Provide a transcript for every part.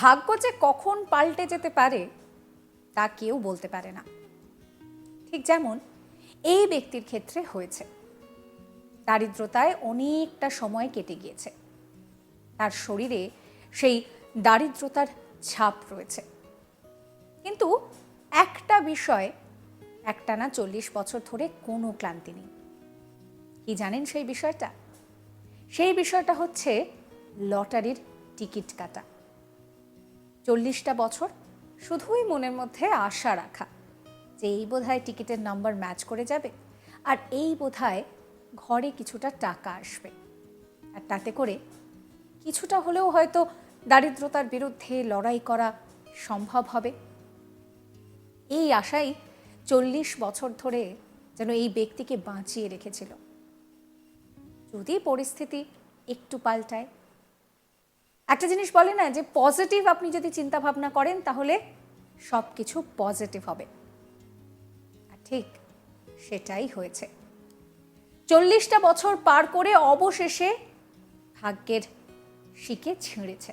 ভাগ্য যে কখন পাল্টে যেতে পারে, তা কেউ বলতে পারে না। ঠিক যেমন এই ব্যক্তির ক্ষেত্রে হয়েছে। দারিদ্রতায় অনেকটা সময় কেটে গিয়েছে। তার শরীরে সেই দারিদ্রতার ছাপ রয়েছে। কিন্তু একটা বিষয়, একটানা চল্লিশ বছর ধরে কোনো ক্লান্তি নেই। কি জানেন সেই বিষয়টা? সেই বিষয়টা হচ্ছে লটারির টিকিট কাটা। চল্লিশটা বছর শুধুই মনের মধ্যে আশা রাখা যে এই বোধহয় টিকিটের নাম্বার ম্যাচ করে যাবে আর এই বোধহয় ঘরে কিছুটা টাকা আসবে। আর তাতে করে কিছুটা হলেও হয়তো দারিদ্রতার বিরুদ্ধে লড়াই করা সম্ভব হবে। এই আশাই চল্লিশ বছর ধরে যেন এই ব্যক্তিকে বাঁচিয়ে রেখেছিল। যদি পরিস্থিতি একটু পাল্টায় একটা জিনিস বলে না যে পজিটিভ আপনি যদি চিন্তা ভাবনা করেন, তাহলে সব কিছু পজিটিভ হবে ঠিক সেটাই হয়েছে। চল্লিশটা বছর পার করে অবশেষে ভাগ্যের শিকে ছিঁড়েছে।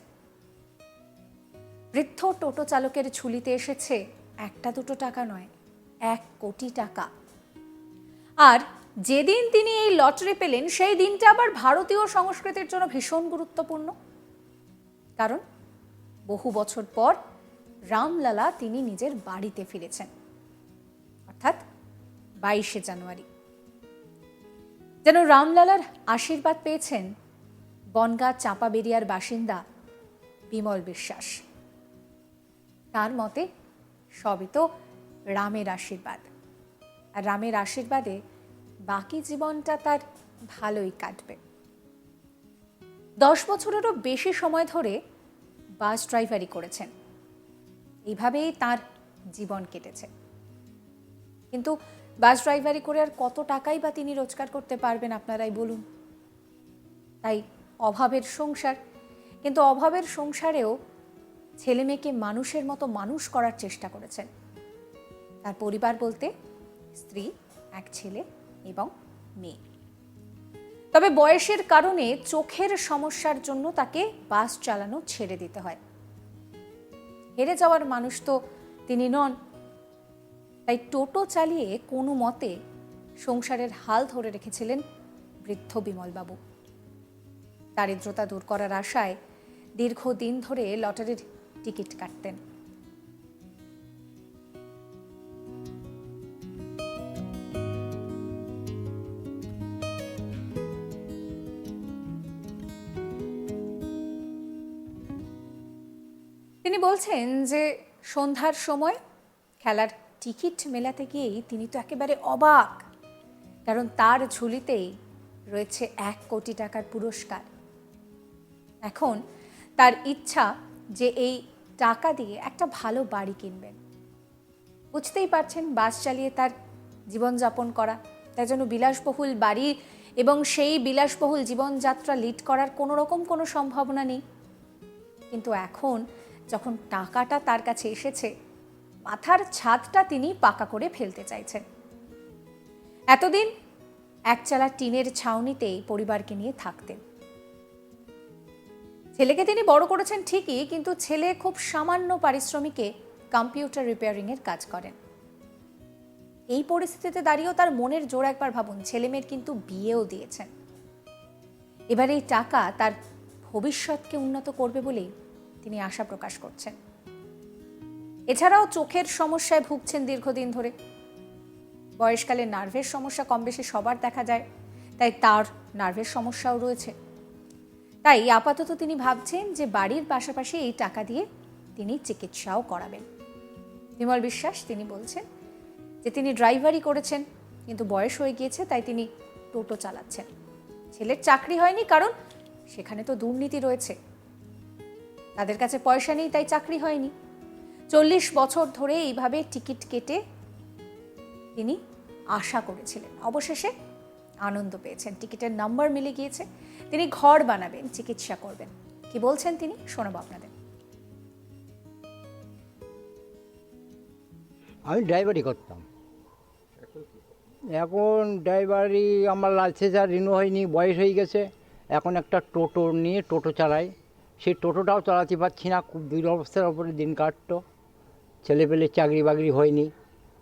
বৃদ্ধ টোটো চালকের ঝুলিতে এসেছে একটা দুটো টাকা নয়, এক কোটি টাকা। আর যেদিন তিনি এই লটারি পেলেন, সেই দিনটা আবার ভারতীয় সংস্কৃতির জন্য ভীষণ গুরুত্বপূর্ণ। কারণ বহু বছর পর রামলালা তিনি নিজের বাড়িতে ফিরেছেন, অর্থাৎ বাইশে জানুয়ারি। যেন রামলালার আশীর্বাদ পেয়েছেন বনগা চাঁপাবেরিয়ার বাসিন্দা বিমল বিশ্বাস। তার মতে সবই তো রামের আশীর্বাদ। আর রামের আশীর্বাদে বাকি জীবনটা তার ভালোই কাটবে। দশ বছরেরও বেশি সময় ধরে বাস ড্রাইভারি করেছেন। এইভাবেই তার জীবন কেটেছে। কিন্তু বাস ড্রাইভারি করে আর কত টাকাই বা তিনি রোজগার করতে পারবেন আপনারাই বলুন। তাই অভাবের সংসার। কিন্তু অভাবের সংসারেও ছেলে মেয়েকে মানুষের মতো মানুষ করার চেষ্টা করেছেন। তার পরিবার বলতে স্ত্রী, এক ছেলে এবং মেয়ে। তবে বয়সের কারণে চোখের সমস্যার জন্য তাকে বাস চালানো ছেড়ে দিতে হয়। হেরে যাওয়ার মানুষ তো তিনি নন। তাই টোটো চালিয়ে কোনো মতে সংসারের হাল ধরে রেখেছিলেন বৃদ্ধ বিমলবাবু। দারিদ্রতা দূর করার আশায় দীর্ঘদিন ধরে লটারির টিকিট কাটতেন। বলছেন যে সন্ধ্যার সময় খেলার টিকিট মেলাতে গিয়েই তিনি তো একেবারে অবাক, কারণ তার ঝুলিতেই রয়েছে এক কোটি টাকার পুরস্কার। এখন তার ইচ্ছা যে এই টাকা দিয়ে একটা ভালো বাড়ি কিনবেন। বুঝতেই পারছেন বাস চালিয়ে তার জীবনযাপন করা তাই জন্য বিলাসবহুল বাড়ি এবং সেই বিলাসবহুল জীবনযাত্রা লিড করার কোনো রকম কোনো সম্ভাবনা নেই। কিন্তু এখন যখন টাকাটা তার কাছে এসেছে, মাথার ছাদটা তিনি পাকা করে ফেলতে চাইছেন। এতদিন একচালা টিনের ছাউনিতেই পরিবারকে নিয়ে থাকতেন। ছেলেকে তিনি বড় করেছেন ঠিকই, কিন্তু ছেলে খুব সামান্য পারিশ্রমিকে কম্পিউটার রিপেয়ারিং এর কাজ করেন। এই পরিস্থিতিতে দাঁড়িয়েও তার মনের জোর একবার ভাবুন ছেলে মেয়ের কিন্তু বিয়েও দিয়েছেন। এবার এই টাকা তার ভবিষ্যৎকে উন্নত করবে বলেই তিনি আশা প্রকাশ করছেন। এছাড়াও চোখের সমস্যায় ভুগছেন দীর্ঘদিন ধরে। বয়সকালে নার্ভের সমস্যা কম বেশি সবার দেখা যায়, তাই তার নার্ভের সমস্যাও রয়েছে। তাই আপাতত তিনি ভাবছেন যে বাড়ির পাশাপাশি এই টাকা দিয়ে তিনি চিকিৎসাও করাবেন। বিমল বিশ্বাস তিনি বলছেন যে তিনি ড্রাইভারই করেছেন, কিন্তু বয়স হয়ে গিয়েছে, তাই তিনি টোটো চালাচ্ছেন। ছেলের চাকরি হয়নি, কারণ সেখানে তো দুর্নীতি রয়েছে। তাদের কাছে পয়সা নেই, তাই চাকরি হয়নি। চল্লিশ বছর ধরে এইভাবে টিকিট কেটে তিনি আশা করেছিলেন। অবশেষে আনন্দ পেয়েছেন। টিকিটের নাম্বার মিলে গিয়েছে। তিনি ঘর বানাবেন, চিকিৎসা করবেন। কি বলছেন তিনি? শোনাবো আপনাদের। আমি ড্রাইভারি করতাম। এখন ড্রাইভারি আমার লাইসেন্স আর রিনিউ হয়নি, বয়স হয়ে গেছে। এখন একটা টোটো নিয়ে টোটো চালাই। সে টোটোটাও চালাতে পারছি না। খুব দুরবস্থার ওপরে দিন কাটতো। ছেলেপেলে চাকরি বাকরি হয়নি।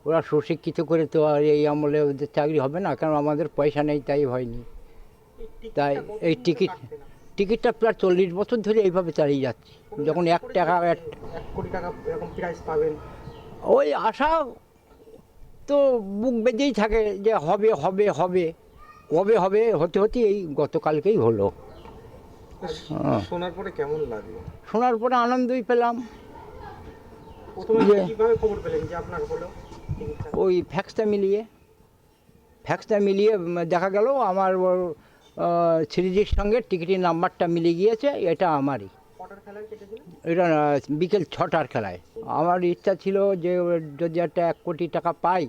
ওরা সুশিক্ষিত করে তো আর এই আমলে ওদের চাকরি হবে না কারণ আমাদের পয়সা নেই তাই হয়নি। তাই এই টিকিট টিকিটটা প্রায় চল্লিশ বছর ধরে এইভাবে চালিয়ে যাচ্ছি। যখন এক টাকা এক কোটি টাকা এরকম প্রাইস পাবেন। ওই আশা তো বুক বেঁধেই থাকে যে হবে হবে হবে। কবে হবে? হতে হতে এই গতকালকেই হলো। শোনার পরে কেমন লাগল? শোনার পরে আনন্দই পেলাম। প্রথমে কীভাবে খবর পেলেন যে আপনার হলো? ওই ফ্যাক্সটা মিলিয়ে। ফ্যাক্সটা মিলিয়ে দেখা গেল আমার সিরিজের সঙ্গে টিকিটের নাম্বারটা মিলে গিয়েছে এটা আমারই। এটা বিকেল ছটার খেলায়। আমার ইচ্ছা ছিল যে যদি একটা এক কোটি টাকা পাই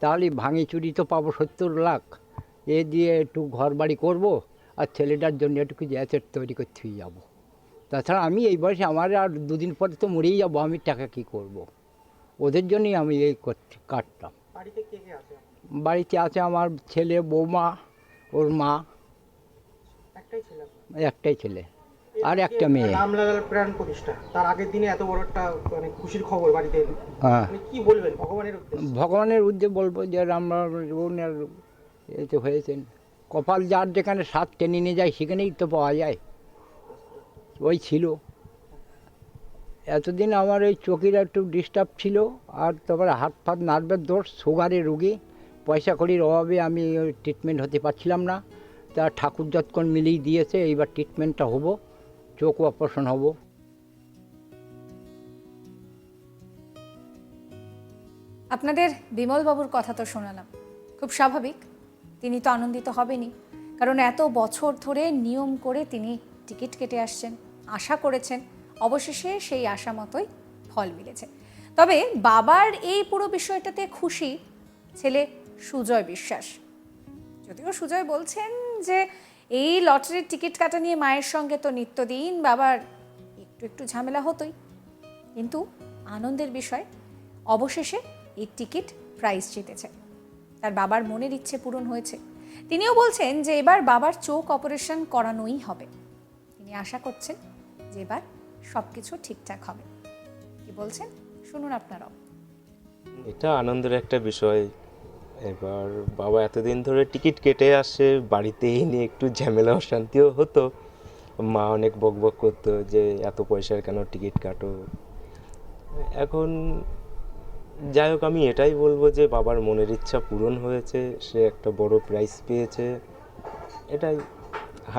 তাহলে ভাঙি চুরি তো পাবো সত্তর লাখ। এ দিয়ে একটু ঘর বাড়ি করব আর ছেলেটার জন্য একটু কিছু অ্যাসেট তৈরি করতে যাব। তাছাড়া আমি এই বয়সে আমার আর দুদিন পরে তো মরেই যাব আমি টাকা কী করব। ওদের জন্যই আমি এই করছি কাটতাম বাড়িতে আছে? আমার ছেলে বৌমা ওর মা। একটাই ছেলে? আর একটা মেয়ে। রামলালার প্রাণ প্রতিষ্ঠা। তার আগের দিনে এত বড় একটা মানে খুশির খবর বাড়িতে। হ্যাঁ। কি বলবেন? ভগবানের উদ্দেশ্যে। ভগবানের উদ্দেশ্যে বলব যে রামরাবণের এতে হয়েছেন। কপাল যার যেখানে সাত টেনে নিয়ে যায়, সেখানেই তো পাওয়া যায়। ওই ছিল। এতদিন আমার ওই চোখের একটু ডিস্টার্ব ছিল, আর তারপরে হাত ফাত, নার্ভের দোষ সুগারের রুগী পয়সা কড়ির অভাবে আমি ট্রিটমেন্ট হতে পারছিলাম না। তা ঠাকুর যতক্ষণ মিলিয়ে দিয়েছে, এইবার ট্রিটমেন্টটা হব, চোখ অপারেশন হব। আপনাদের বিমলবাবুর কথা তো শোনালাম। খুব স্বাভাবিক। তিনি তো আনন্দিত হবেনই। কারণ এত বছর ধরে নিয়ম করে তিনি টিকিট কেটে আসছেন, আশা করেছেন, অবশেষে সেই আশা মতোই ফল মিলেছে। তবে বাবার এই পুরো বিষয়টাতে খুশি ছেলে সুজয় বিশ্বাস। যদিও সুজয় বলছেন যে এই লটারির টিকিট কাটা নিয়ে মায়ের সঙ্গে তো নিত্যদিন বাবার একটু একটু ঝামেলা হতোই। কিন্তু আনন্দের বিষয়, অবশেষে এই টিকিট প্রাইজ জিতেছে। তার বাবার মনের ইচ্ছে পূরণ হয়েছে। তিনিও বলছেন যে এবার বাবার চোখ অপারেশন করানোই হবে। তিনি আশা করছেন যে এবার সব কিছু ঠিকঠাক হবে। কি বলছেন? শুনুন আপনারাও। এটা আনন্দের একটা বিষয়। এবার বাবা এতদিন ধরে টিকিট কেটে আসে বাড়িতে এনে একটু ঝামেলা, অশান্তিও হতো। মা অনেক বক বক করতো যে এত পয়সার কেন টিকিট কাটো? এখন যাই হোক আমি এটাই বলব যে বাবার মনের ইচ্ছা পূরণ হয়েছে সে একটা বড় প্রাইজ পেয়েছে এটাই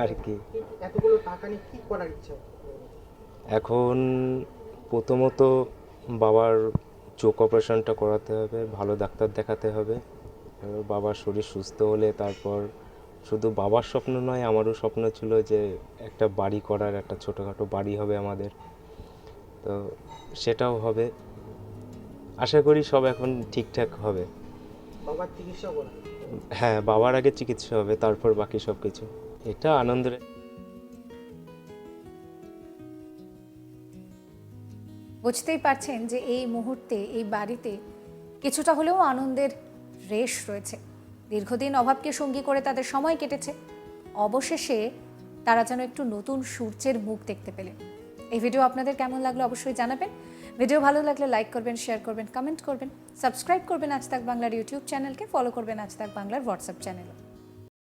আর কি। এতগুলো টাকা নিয়ে কি করার ইচ্ছা? এখন প্রথমত বাবার চোখ অপারেশনটা করাতে হবে ভালো ডাক্তার দেখাতে হবে এবার বাবার শরীর সুস্থ হলে তারপর শুধু বাবার স্বপ্ন নয় আমারও স্বপ্ন ছিল যে একটা বাড়ি করার একটা ছোটোখাটো বাড়ি হবে আমাদের। তো সেটাও হবে। আশা করি সব এখন ঠিকঠাক হবে। বাবার চিকিৎসা হ্যাঁ বাবার আগে চিকিৎসা হবে তারপর বাকি সব কিছু এটা আনন্দের বুঝতেই পারছেন যে এই মুহূর্তে এই বাড়িতে কিছুটা হলেও আনন্দের রেশ রয়েছে। দীর্ঘদিন অভাবকে সঙ্গী করে তাদের সময় কেটেছে। অবশেষে তারা যেন একটু নতুন সূর্যের মুখ দেখতে পেলেন। এই ভিডিও আপনাদের কেমন লাগল অবশ্যই জানাবেন। ভিডিও ভালো লাগলে লাইক করবেন শেয়ার করবেন কমেন্ট করবেন সাবস্ক্রাইব করবেন আজ তাক বাংলার ইউটিউব চ্যানেলকে ফলো করবেন আজ তাক বাংলার হোয়াটসঅ্যাপ চ্যানেলও